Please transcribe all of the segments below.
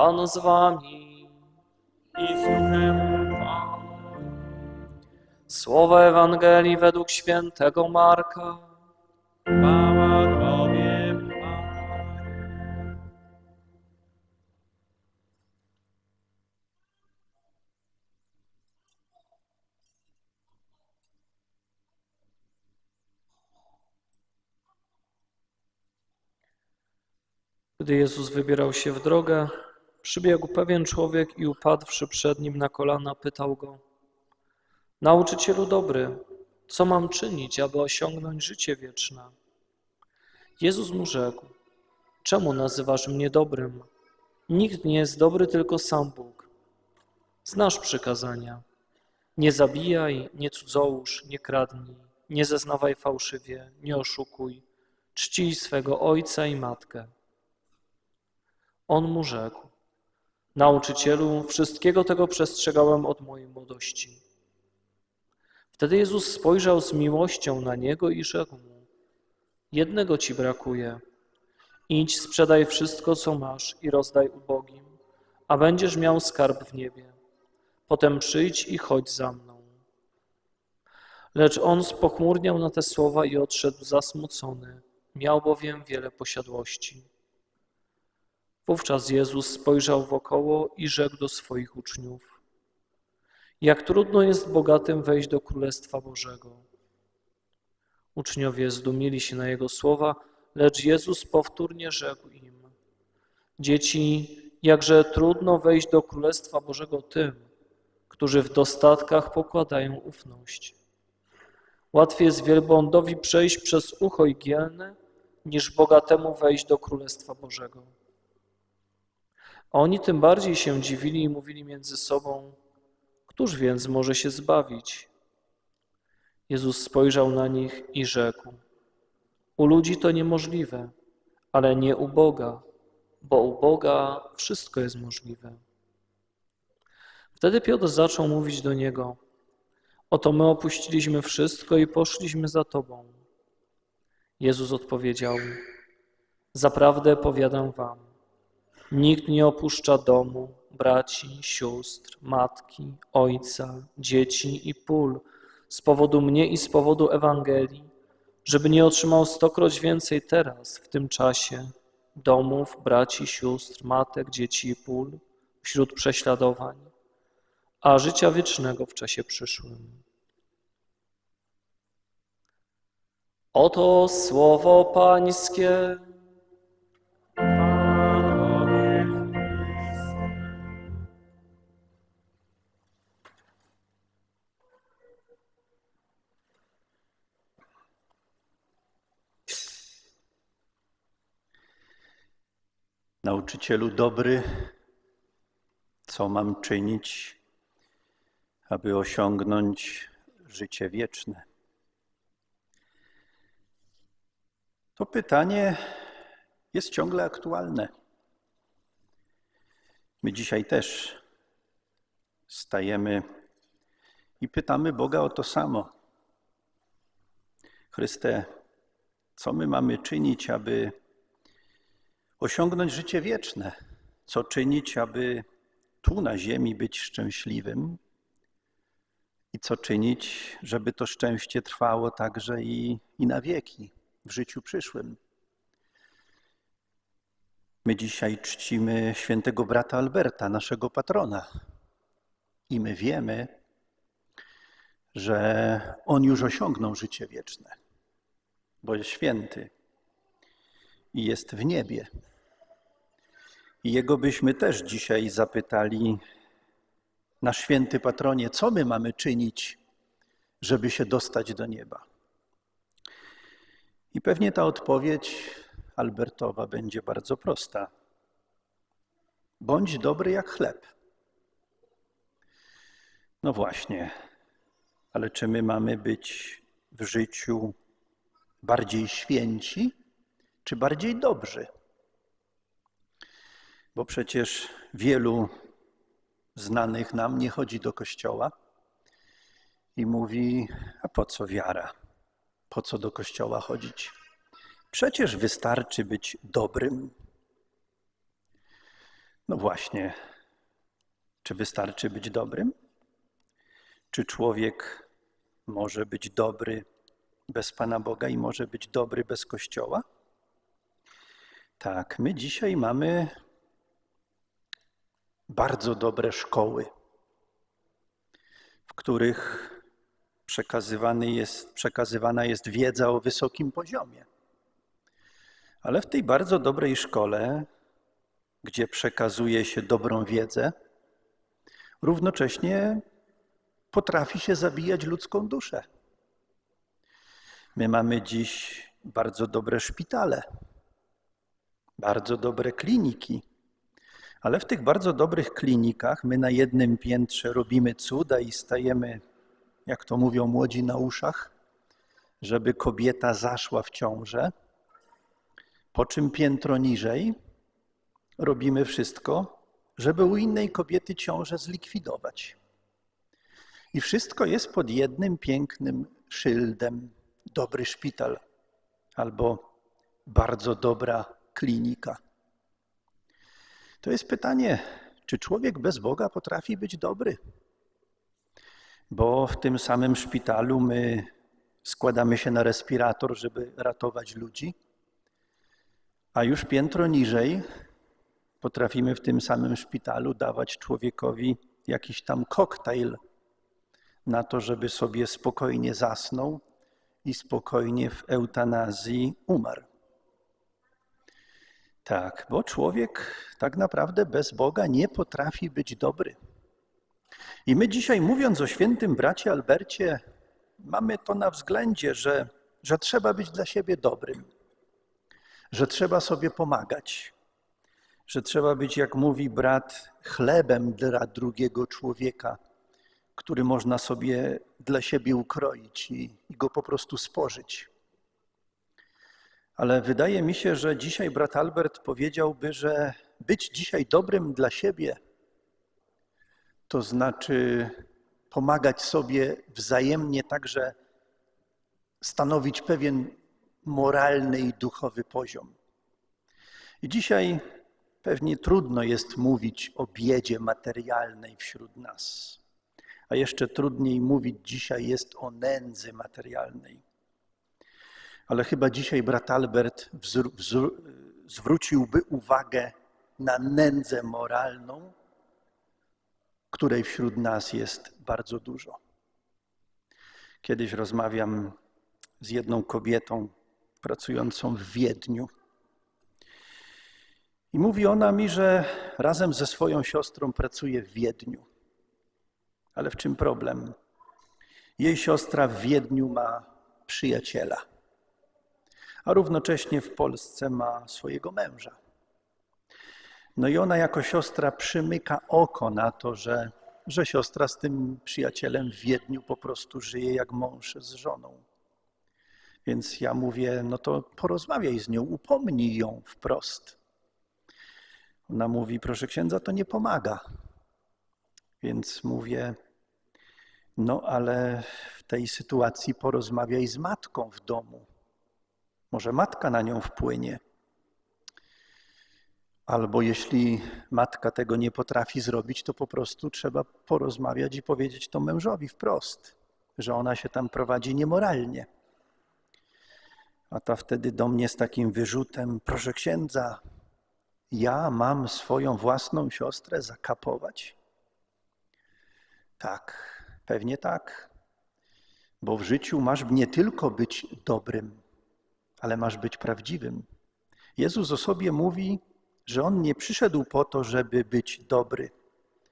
Pan z wami. i z duchem Pana. Słowa Ewangelii według świętego Marka. Chwała Tobie, Panie. Gdy Jezus wybierał się w drogę, przybiegł pewien człowiek i upadłszy przed nim na kolana, pytał go: Nauczycielu dobry, co mam czynić, aby osiągnąć życie wieczne? Jezus mu rzekł: Czemu nazywasz mnie dobrym? Nikt nie jest dobry, tylko sam Bóg. Znasz przykazania. Nie zabijaj, nie cudzołóż, nie kradnij, nie zeznawaj fałszywie, nie oszukuj, czcij swego ojca i matkę. On mu rzekł: Nauczycielu, wszystkiego tego przestrzegałem od mojej młodości. Wtedy Jezus spojrzał z miłością na niego i rzekł mu: Jednego ci brakuje. Idź, sprzedaj wszystko, co masz i rozdaj ubogim, a będziesz miał skarb w niebie. Potem przyjdź i chodź za mną. Lecz on spochmurniał na te słowa i odszedł zasmucony, miał bowiem wiele posiadłości. Wówczas Jezus spojrzał wokoło i rzekł do swoich uczniów: Jak trudno jest bogatym wejść do Królestwa Bożego. Uczniowie zdumili się na jego słowa, lecz Jezus powtórnie rzekł im: Dzieci, jakże trudno wejść do Królestwa Bożego tym, którzy w dostatkach pokładają ufność. Łatwiej jest wielbłądowi przejść przez ucho igielne, niż bogatemu wejść do Królestwa Bożego. A oni tym bardziej się dziwili i mówili między sobą: Któż więc może się zbawić? Jezus spojrzał na nich i rzekł: U ludzi to niemożliwe, ale nie u Boga, bo u Boga wszystko jest możliwe. Wtedy Piotr zaczął mówić do niego: Oto my opuściliśmy wszystko i poszliśmy za Tobą. Jezus odpowiedział: Zaprawdę powiadam Wam, nikt nie opuszcza domu, braci, sióstr, matki, ojca, dzieci i pól z powodu mnie i z powodu Ewangelii, żeby nie otrzymał stokroć więcej teraz, w tym czasie, domów, braci, sióstr, matek, dzieci i pól, wśród prześladowań, a życia wiecznego w czasie przyszłym. Oto słowo Pańskie. Nauczycielu dobry, co mam czynić, aby osiągnąć życie wieczne? To pytanie jest ciągle aktualne. My dzisiaj też stajemy i pytamy Boga o to samo. Chryste, co my mamy czynić, aby osiągnąć życie wieczne? Co czynić, aby tu na ziemi być szczęśliwym? I co czynić, żeby to szczęście trwało także i, i na wieki, w życiu przyszłym? My dzisiaj czcimy świętego brata Alberta, naszego patrona. I my wiemy, że on już osiągnął życie wieczne, bo jest święty i jest w niebie. I jego byśmy też dzisiaj zapytali, nasz święty patronie, co my mamy czynić, żeby się dostać do nieba? I pewnie ta odpowiedź Albertowa będzie bardzo prosta. Bądź dobry jak chleb. No właśnie, ale czy my mamy być w życiu bardziej święci, czy bardziej dobrzy? Bo przecież wielu znanych nam nie chodzi do kościoła i mówi: A po co wiara? Po co do kościoła chodzić? Przecież wystarczy być dobrym. No właśnie, czy wystarczy być dobrym? Czy człowiek może być dobry bez Pana Boga i może być dobry bez Kościoła? Tak, my dzisiaj mamy bardzo dobre szkoły, w których przekazywany jest, przekazywana jest wiedza o wysokim poziomie. Ale w tej bardzo dobrej szkole, gdzie przekazuje się dobrą wiedzę, równocześnie potrafi się zabijać ludzką duszę. My mamy dziś bardzo dobre szpitale, bardzo dobre kliniki, ale w tych bardzo dobrych klinikach my na jednym piętrze robimy cuda i stajemy, jak to mówią młodzi na uszach, żeby kobieta zaszła w ciążę, po czym piętro niżej robimy wszystko, żeby u innej kobiety ciążę zlikwidować. I wszystko jest pod jednym pięknym szyldem dobry szpital albo bardzo dobra klinika. To jest pytanie, czy człowiek bez Boga potrafi być dobry? Bo w tym samym szpitalu my składamy się na respirator, żeby ratować ludzi, a już piętro niżej potrafimy w tym samym szpitalu dawać człowiekowi jakiś tam koktajl na to, żeby sobie spokojnie zasnął i spokojnie w eutanazji umarł. Tak, bo człowiek tak naprawdę bez Boga nie potrafi być dobry. I my dzisiaj, mówiąc o świętym bracie Albercie, mamy to na względzie, że, że trzeba być dla siebie dobrym, że trzeba sobie pomagać, że trzeba być, jak mówi brat, chlebem dla drugiego człowieka, który można sobie dla siebie ukroić i, i go po prostu spożyć. Ale wydaje mi się, że dzisiaj brat Albert powiedziałby, że być dzisiaj dobrym dla siebie to znaczy pomagać sobie wzajemnie, także stanowić pewien moralny i duchowy poziom. I dzisiaj pewnie trudno jest mówić o biedzie materialnej wśród nas, a jeszcze trudniej mówić dzisiaj jest o nędzy materialnej. Ale chyba dzisiaj brat Albert wzr- wzr- zwróciłby uwagę na nędzę moralną, której wśród nas jest bardzo dużo. Kiedyś rozmawiam z jedną kobietą pracującą w Wiedniu. I mówi ona mi, że razem ze swoją siostrą pracuje w Wiedniu. Ale w czym problem? Jej siostra w Wiedniu ma przyjaciela, a równocześnie w Polsce ma swojego męża. No i ona jako siostra przymyka oko na to, że, że siostra z tym przyjacielem w Wiedniu po prostu żyje jak mąż z żoną. Więc ja mówię, no to porozmawiaj z nią, upomnij ją wprost. Ona mówi, proszę księdza, to nie pomaga. Więc mówię, no ale w tej sytuacji porozmawiaj z matką w domu. Może matka na nią wpłynie. Albo jeśli matka tego nie potrafi zrobić, to po prostu trzeba porozmawiać i powiedzieć to mężowi wprost, że ona się tam prowadzi niemoralnie. A ta wtedy do mnie z takim wyrzutem: Proszę księdza, ja mam swoją własną siostrę zakapować? Tak, pewnie tak. Bo w życiu masz nie tylko być dobrym, ale masz być prawdziwym. Jezus o sobie mówi, że on nie przyszedł po to, żeby być dobry,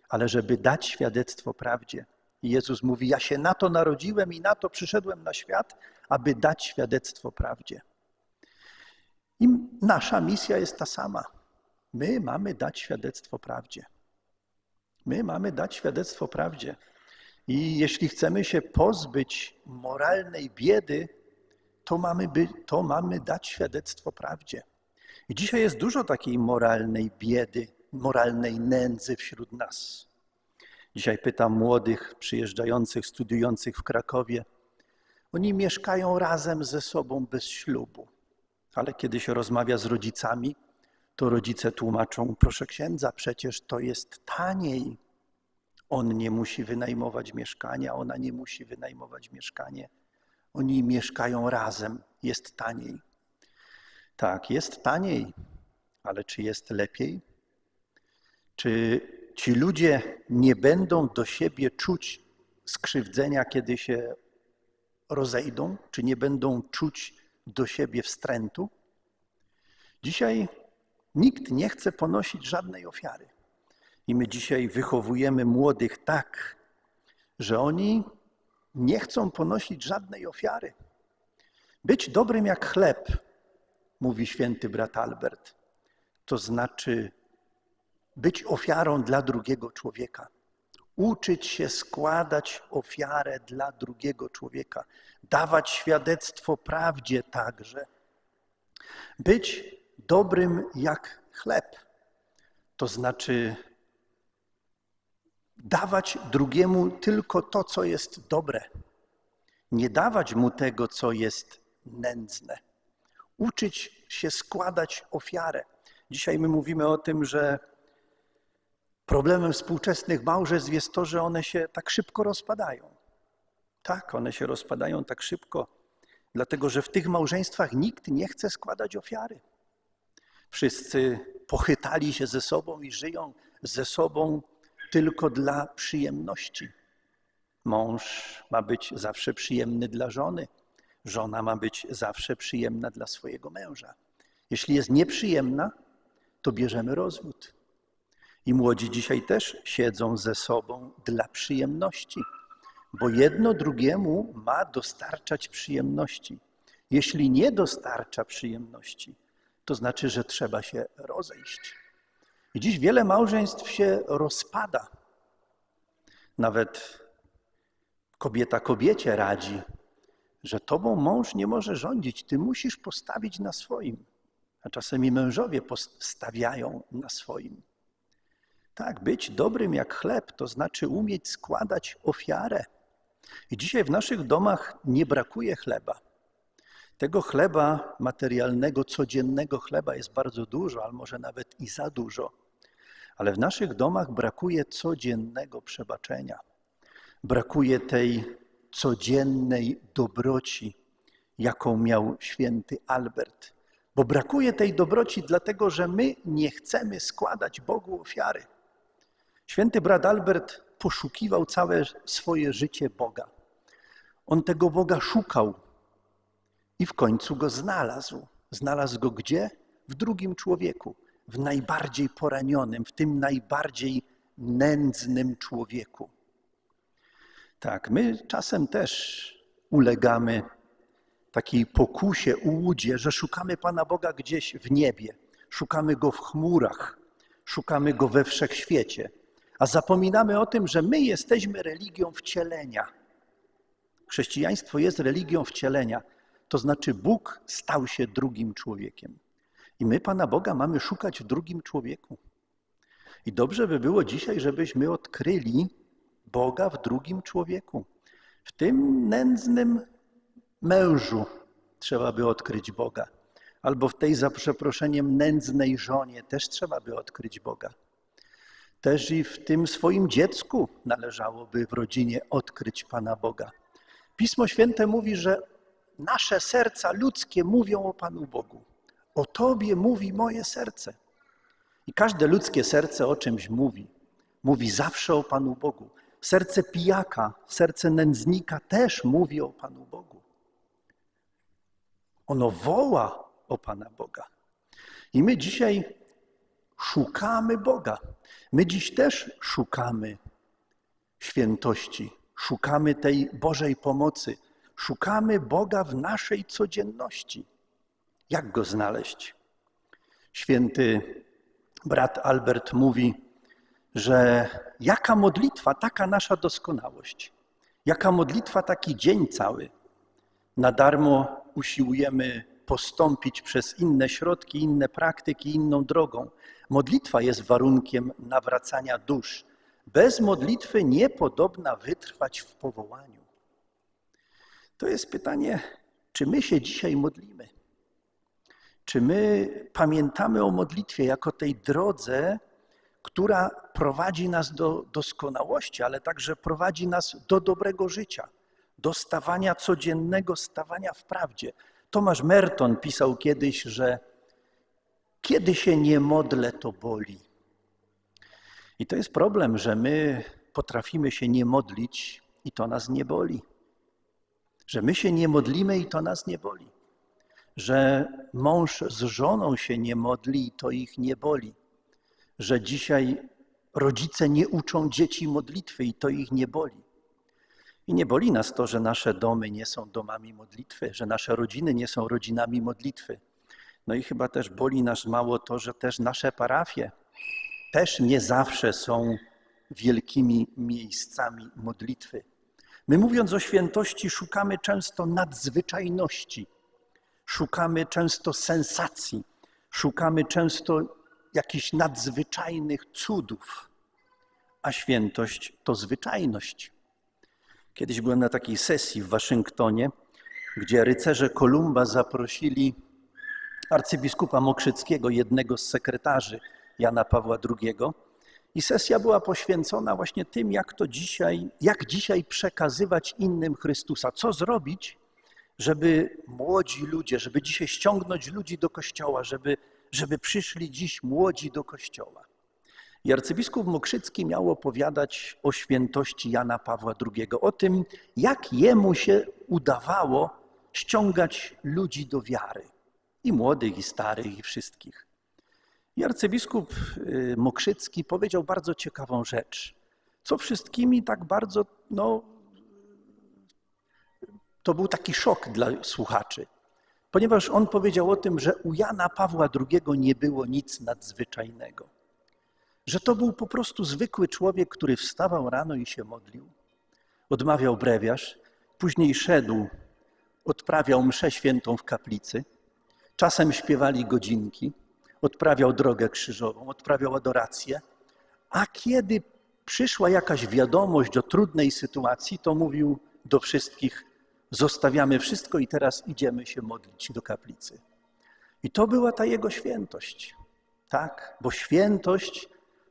ale żeby dać świadectwo prawdzie. I Jezus mówi: Ja się na to narodziłem i na to przyszedłem na świat, aby dać świadectwo prawdzie. I nasza misja jest ta sama. My mamy dać świadectwo prawdzie. My mamy dać świadectwo prawdzie. I jeśli chcemy się pozbyć moralnej biedy, to mamy, by, to mamy dać świadectwo prawdzie. I dzisiaj jest dużo takiej moralnej biedy, moralnej nędzy wśród nas. Dzisiaj pytam młodych przyjeżdżających, studiujących w Krakowie. Oni mieszkają razem ze sobą bez ślubu, ale kiedy się rozmawia z rodzicami, to rodzice tłumaczą: Proszę księdza, przecież to jest taniej. On nie musi wynajmować mieszkania, ona nie musi wynajmować mieszkania. Oni mieszkają razem, jest taniej. Tak, jest taniej, ale czy jest lepiej? Czy ci ludzie nie będą do siebie czuć skrzywdzenia, kiedy się rozejdą? Czy nie będą czuć do siebie wstrętu? Dzisiaj nikt nie chce ponosić żadnej ofiary. I my dzisiaj wychowujemy młodych tak, że oni nie chcą ponosić żadnej ofiary. Być dobrym jak chleb, mówi święty brat Albert, to znaczy być ofiarą dla drugiego człowieka. Uczyć się składać ofiarę dla drugiego człowieka, dawać świadectwo prawdzie także. Być dobrym jak chleb, to znaczy dawać drugiemu tylko to, co jest dobre, nie dawać mu tego, co jest nędzne. Uczyć się składać ofiarę. Dzisiaj my mówimy o tym, że problemem współczesnych małżeństw jest to, że one się tak szybko rozpadają. Tak, one się rozpadają tak szybko, dlatego że w tych małżeństwach nikt nie chce składać ofiary. Wszyscy pochytali się ze sobą i żyją ze sobą tylko dla przyjemności. Mąż ma być zawsze przyjemny dla żony, żona ma być zawsze przyjemna dla swojego męża. Jeśli jest nieprzyjemna, to bierzemy rozwód. I młodzi dzisiaj też siedzą ze sobą dla przyjemności, bo jedno drugiemu ma dostarczać przyjemności. Jeśli nie dostarcza przyjemności, to znaczy, że trzeba się rozejść. Dziś wiele małżeństw się rozpada. Nawet kobieta kobiecie radzi, że tobą mąż nie może rządzić, ty musisz postawić na swoim. A czasem i mężowie postawiają na swoim. Tak, być dobrym jak chleb to znaczy umieć składać ofiarę. I dzisiaj w naszych domach nie brakuje chleba. Tego chleba materialnego, codziennego chleba jest bardzo dużo, albo może nawet i za dużo. Ale w naszych domach brakuje codziennego przebaczenia. Brakuje tej codziennej dobroci, jaką miał święty Albert. Bo brakuje tej dobroci, dlatego że my nie chcemy składać Bogu ofiary. Święty brat Albert poszukiwał całe swoje życie Boga. On tego Boga szukał i w końcu go znalazł. Znalazł go gdzie? W drugim człowieku, w najbardziej poranionym, w tym najbardziej nędznym człowieku. Tak, my czasem też ulegamy takiej pokusie, ułudzie, że szukamy Pana Boga gdzieś w niebie, szukamy Go w chmurach, szukamy Go we wszechświecie, a zapominamy o tym, że my jesteśmy religią wcielenia. Chrześcijaństwo jest religią wcielenia, to znaczy Bóg stał się drugim człowiekiem. I my Pana Boga mamy szukać w drugim człowieku. I dobrze by było dzisiaj, żebyśmy odkryli Boga w drugim człowieku. W tym nędznym mężu trzeba by odkryć Boga. Albo w tej, za przeproszeniem, nędznej żonie też trzeba by odkryć Boga. Też i w tym swoim dziecku należałoby w rodzinie odkryć Pana Boga. Pismo Święte mówi, że nasze serca ludzkie mówią o Panu Bogu. O Tobie mówi moje serce. I każde ludzkie serce o czymś mówi. Mówi zawsze o Panu Bogu. Serce pijaka, serce nędznika też mówi o Panu Bogu. Ono woła o Pana Boga. I my dzisiaj szukamy Boga. My dziś też szukamy świętości, szukamy tej Bożej pomocy, szukamy Boga w naszej codzienności. Jak go znaleźć? Święty brat Albert mówi, że jaka modlitwa, taka nasza doskonałość. Jaka modlitwa, taki dzień cały. Na darmo usiłujemy postąpić przez inne środki, inne praktyki, inną drogą. Modlitwa jest warunkiem nawracania dusz. Bez modlitwy niepodobna wytrwać w powołaniu. To jest pytanie, czy my się dzisiaj modlimy? Czy my pamiętamy o modlitwie jako tej drodze, która prowadzi nas do doskonałości, ale także prowadzi nas do dobrego życia, do stawania codziennego, stawania w prawdzie. Tomasz Merton pisał kiedyś, że kiedy się nie modlę, to boli. I to jest problem, że my potrafimy się nie modlić i to nas nie boli. Że my się nie modlimy i to nas nie boli. Że mąż z żoną się nie modli i to ich nie boli. Że dzisiaj rodzice nie uczą dzieci modlitwy i to ich nie boli. I nie boli nas to, że nasze domy nie są domami modlitwy, że nasze rodziny nie są rodzinami modlitwy. No i chyba też boli nas mało to, że też nasze parafie też nie zawsze są wielkimi miejscami modlitwy. My mówiąc o świętości, szukamy często nadzwyczajności, szukamy często sensacji, szukamy często jakichś nadzwyczajnych cudów, a świętość to zwyczajność. Kiedyś byłem na takiej sesji w Waszyngtonie, gdzie rycerze Kolumba zaprosili arcybiskupa Mokrzyckiego, jednego z sekretarzy Jana Pawła II. I sesja była poświęcona właśnie tym, jak to dzisiaj, jak dzisiaj przekazywać innym Chrystusa, co zrobić, żeby młodzi ludzie, żeby dzisiaj ściągnąć ludzi do kościoła, żeby, żeby przyszli dziś młodzi do kościoła. I arcybiskup Mokrzycki miał opowiadać o świętości Jana Pawła II, o tym, jak jemu się udawało ściągać ludzi do wiary. I młodych, i starych, i wszystkich. I arcybiskup y, Mokrzycki powiedział bardzo ciekawą rzecz, co wszystkimi tak bardzo, no, to był taki szok dla słuchaczy, ponieważ on powiedział o tym, że u Jana Pawła II nie było nic nadzwyczajnego, że to był po prostu zwykły człowiek, który wstawał rano i się modlił, odmawiał brewiarz, później szedł, odprawiał mszę świętą w kaplicy, czasem śpiewali godzinki, odprawiał drogę krzyżową, odprawiał adorację, a kiedy przyszła jakaś wiadomość o trudnej sytuacji, to mówił do wszystkich: Zostawiamy wszystko i teraz idziemy się modlić do kaplicy. I to była ta jego świętość. Tak, bo świętość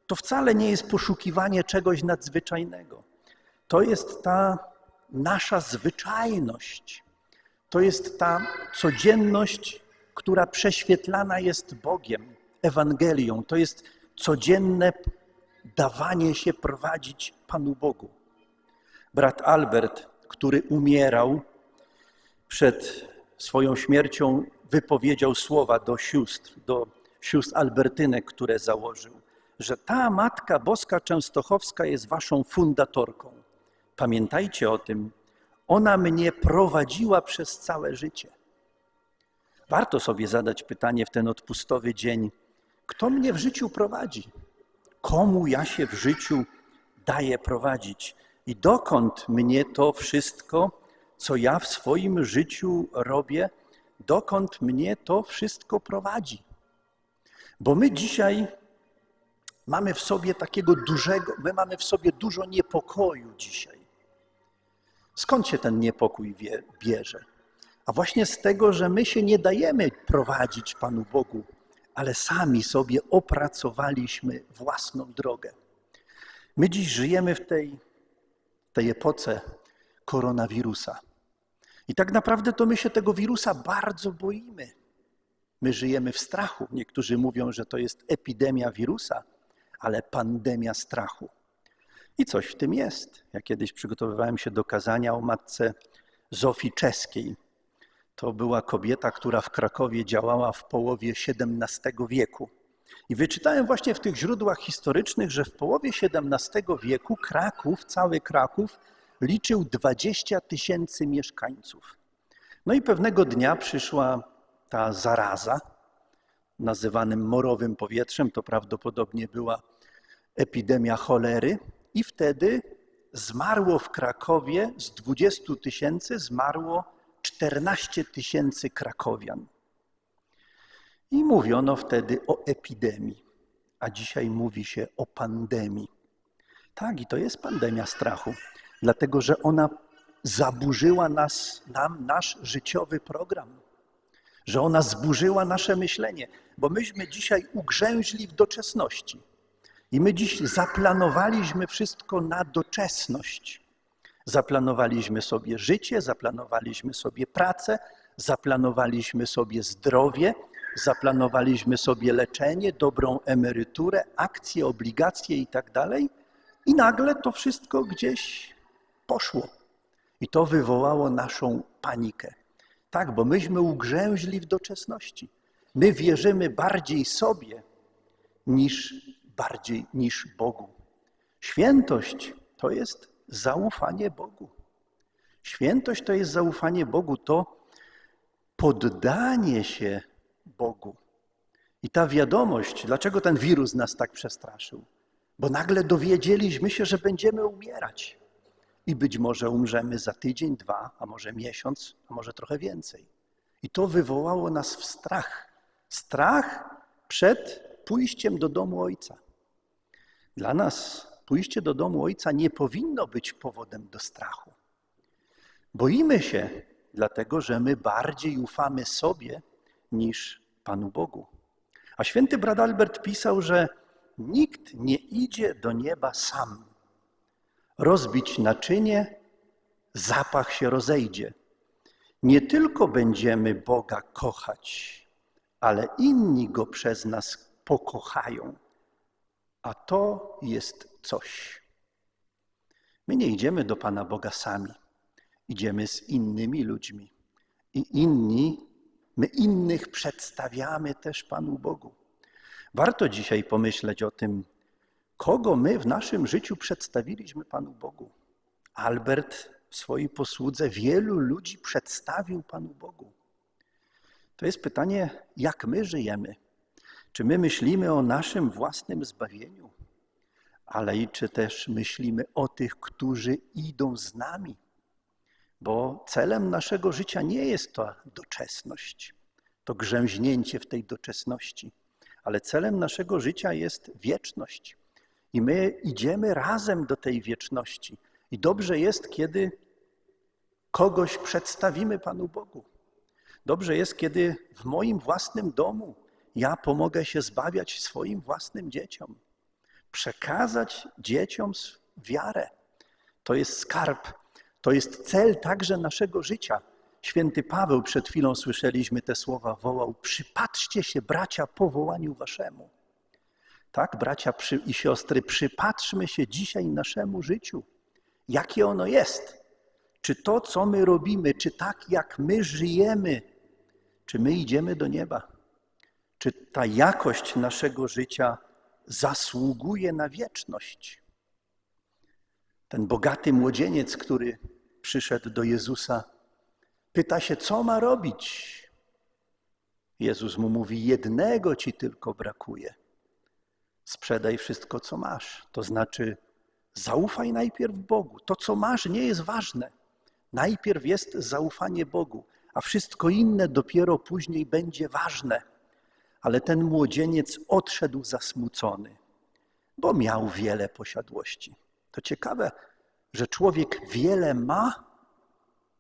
to wcale nie jest poszukiwanie czegoś nadzwyczajnego. To jest ta nasza zwyczajność. To jest ta codzienność, która prześwietlana jest Bogiem, Ewangelią. To jest codzienne dawanie się prowadzić Panu Bogu. Brat Albert, który umierał przed swoją śmiercią, wypowiedział słowa do sióstr, do sióstr Albertynek, które założył, że ta Matka Boska Częstochowska jest waszą fundatorką. Pamiętajcie o tym, ona mnie prowadziła przez całe życie. Warto sobie zadać pytanie w ten odpustowy dzień, kto mnie w życiu prowadzi? Komu ja się w życiu daję prowadzić? I dokąd mnie to wszystko, co ja w swoim życiu robię, dokąd mnie to wszystko prowadzi? Bo my dzisiaj mamy w sobie takiego dużego, my mamy w sobie dużo niepokoju dzisiaj. Skąd się ten niepokój bierze? A właśnie z tego, że my się nie dajemy prowadzić Panu Bogu, ale sami sobie opracowaliśmy własną drogę. My dziś żyjemy w tej, tej epoce koronawirusa. I tak naprawdę to my się tego wirusa bardzo boimy. My żyjemy w strachu. Niektórzy mówią, że to jest epidemia wirusa, ale pandemia strachu. I coś w tym jest. Ja kiedyś przygotowywałem się do kazania o matce Zofii Czeskiej. To była kobieta, która w Krakowie działała w połowie XVII wieku. I wyczytałem właśnie w tych źródłach historycznych, że w połowie XVII wieku Kraków, cały Kraków, liczył 20 tysięcy mieszkańców. No i pewnego dnia przyszła ta zaraza, nazywanym morowym powietrzem, to prawdopodobnie była epidemia cholery, i wtedy zmarło w Krakowie z 20 tysięcy, zmarło 14 tysięcy krakowian. I mówiono wtedy o epidemii, a dzisiaj mówi się o pandemii. Tak, i to jest pandemia strachu, dlatego że ona zaburzyła nas, nam nasz życiowy program. że ona zburzyła nasze myślenie, bo myśmy dzisiaj ugrzęźli w doczesności. I my dziś zaplanowaliśmy wszystko na doczesność. Zaplanowaliśmy sobie życie, zaplanowaliśmy sobie pracę, zaplanowaliśmy sobie zdrowie, zaplanowaliśmy sobie leczenie, dobrą emeryturę, akcje, obligacje i tak dalej. I nagle to wszystko gdzieś poszło. I to wywołało naszą panikę. Tak, bo myśmy ugrzęźli w doczesności. My wierzymy bardziej sobie niż bardziej niż Bogu. Świętość to jest zaufanie Bogu. Świętość to jest zaufanie Bogu, to poddanie się Bogu. I ta wiadomość, dlaczego ten wirus nas tak przestraszył? Bo nagle dowiedzieliśmy się, że będziemy umierać. I być może umrzemy za tydzień, dwa, a może miesiąc, a może trochę więcej. I to wywołało nas w strach. Strach przed pójściem do domu Ojca. Dla nas pójście do domu Ojca nie powinno być powodem do strachu. Boimy się, dlatego że my bardziej ufamy sobie niż Panu Bogu. A święty brat Albert pisał, że nikt nie idzie do nieba sam. Rozbić naczynie, zapach się rozejdzie. Nie tylko będziemy Boga kochać, ale inni Go przez nas pokochają. A to jest coś. My nie idziemy do Pana Boga sami. Idziemy z innymi ludźmi. I inni, my innych przedstawiamy też Panu Bogu. Warto dzisiaj pomyśleć o tym, kogo my w naszym życiu przedstawiliśmy Panu Bogu. Albert w swojej posłudze wielu ludzi przedstawił Panu Bogu. To jest pytanie, jak my żyjemy. Czy my myślimy o naszym własnym zbawieniu, ale i czy też myślimy o tych, którzy idą z nami? Bo celem naszego życia nie jest to doczesność, to grzęźnięcie w tej doczesności, ale celem naszego życia jest wieczność. I my idziemy razem do tej wieczności. I dobrze jest, kiedy kogoś przedstawimy Panu Bogu. Dobrze jest, kiedy w moim własnym domu ja pomogę się zbawiać swoim własnym dzieciom. Przekazać dzieciom wiarę. To jest skarb, to jest cel także naszego życia. Święty Paweł, przed chwilą słyszeliśmy te słowa, wołał: Przypatrzcie się, bracia, powołaniu waszemu. Tak, bracia i siostry, przypatrzmy się dzisiaj naszemu życiu. Jakie ono jest? Czy to, co my robimy, czy tak, jak my żyjemy, czy my idziemy do nieba? Czy ta jakość naszego życia zasługuje na wieczność? Ten bogaty młodzieniec, który przyszedł do Jezusa, pyta się, co ma robić. Jezus mu mówi: Jednego ci tylko brakuje. Sprzedaj wszystko, co masz. To znaczy, zaufaj najpierw Bogu. To, co masz, nie jest ważne. Najpierw jest zaufanie Bogu, a wszystko inne dopiero później będzie ważne. Ale ten młodzieniec odszedł zasmucony, bo miał wiele posiadłości. To ciekawe, że człowiek wiele ma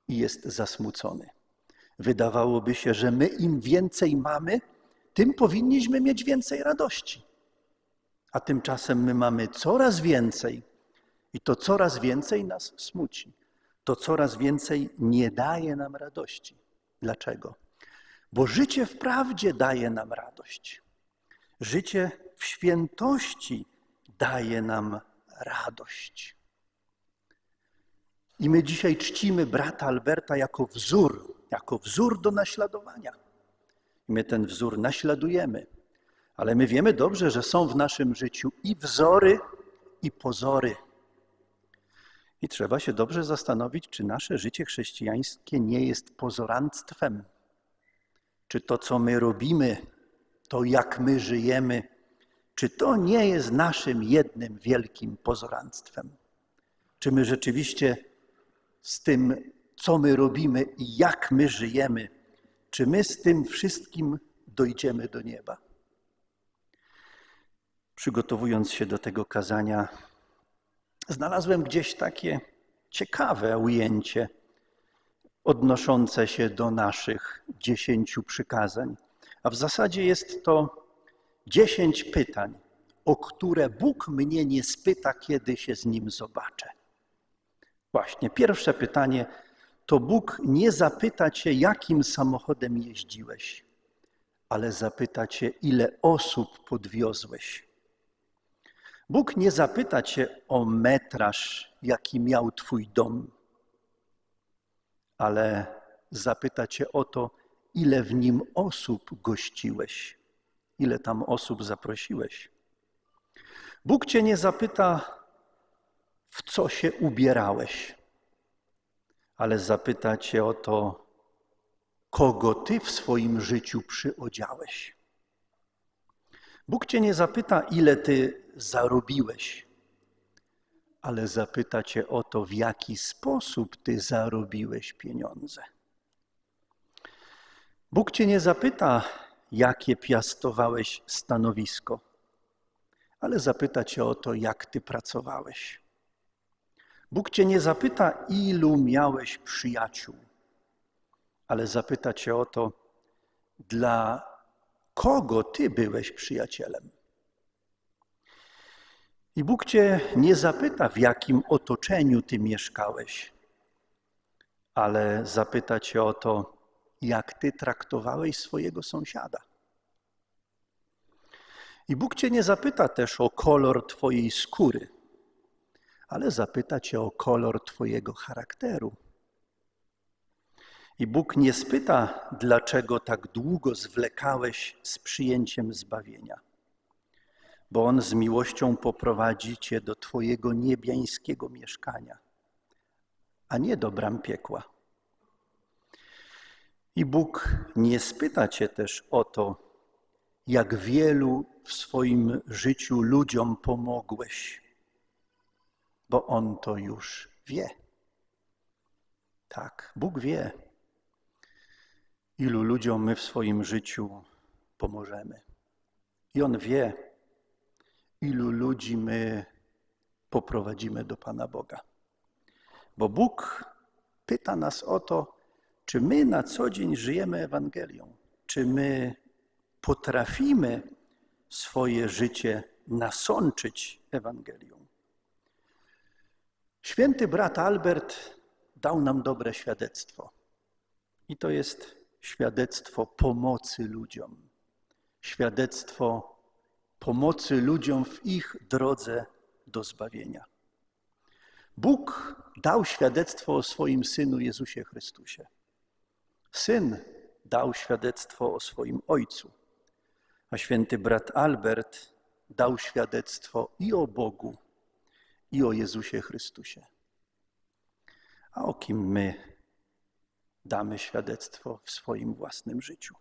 i jest zasmucony. Wydawałoby się, że my im więcej mamy, tym powinniśmy mieć więcej radości. A tymczasem my mamy coraz więcej i to coraz więcej nas smuci. To coraz więcej nie daje nam radości. Dlaczego? Bo życie w prawdzie daje nam radość. Życie w świętości daje nam radość. I my dzisiaj czcimy brata Alberta jako wzór, jako wzór do naśladowania. I my ten wzór naśladujemy. Ale my wiemy dobrze, że są w naszym życiu i wzory, i pozory. I trzeba się dobrze zastanowić, czy nasze życie chrześcijańskie nie jest pozoranstwem. Czy to, co my robimy, to jak my żyjemy, czy to nie jest naszym jednym wielkim pozoranstwem? Czy my rzeczywiście z tym, co my robimy i jak my żyjemy, czy my z tym wszystkim dojdziemy do nieba? Przygotowując się do tego kazania, znalazłem gdzieś takie ciekawe ujęcie odnoszące się do naszych dziesięciu przykazań. A w zasadzie jest to dziesięć pytań, o które Bóg mnie nie spyta, kiedy się z Nim zobaczę. Właśnie, pierwsze pytanie to Bóg nie zapyta cię, jakim samochodem jeździłeś, ale zapyta cię, ile osób podwiozłeś. Bóg nie zapyta cię o metraż, jaki miał twój dom, ale zapyta cię o to, ile w nim osób gościłeś, ile tam osób zaprosiłeś. Bóg cię nie zapyta, w co się ubierałeś, ale zapyta cię o to, kogo ty w swoim życiu przyodziałeś. Bóg cię nie zapyta, ile ty zarobiłeś, ale zapyta cię o to, w jaki sposób ty zarobiłeś pieniądze. Bóg cię nie zapyta, jakie piastowałeś stanowisko, ale zapyta cię o to, jak ty pracowałeś. Bóg cię nie zapyta, ilu miałeś przyjaciół, ale zapyta cię o to, dla kogo ty byłeś przyjacielem. I Bóg cię nie zapyta, w jakim otoczeniu ty mieszkałeś, ale zapyta cię o to, jak ty traktowałeś swojego sąsiada. I Bóg cię nie zapyta też o kolor twojej skóry, ale zapyta cię o kolor twojego charakteru. I Bóg nie spyta, dlaczego tak długo zwlekałeś z przyjęciem zbawienia, bo On z miłością poprowadzi cię do twojego niebiańskiego mieszkania, a nie do bram piekła. I Bóg nie spyta cię też o to, jak wielu w swoim życiu ludziom pomogłeś, bo On to już wie. Tak, Bóg wie, ilu ludziom my w swoim życiu pomożemy. I On wie, ilu ludzi my poprowadzimy do Pana Boga. Bo Bóg pyta nas o to, czy my na co dzień żyjemy Ewangelią, czy my potrafimy swoje życie nasączyć Ewangelią. Święty brat Albert dał nam dobre świadectwo. I to jest świadectwo pomocy ludziom. Świadectwo pomocy ludziom w ich drodze do zbawienia. Bóg dał świadectwo o swoim synu Jezusie Chrystusie. Syn dał świadectwo o swoim ojcu, a święty brat Albert dał świadectwo i o Bogu, i o Jezusie Chrystusie. A o kim my damy świadectwo w swoim własnym życiu?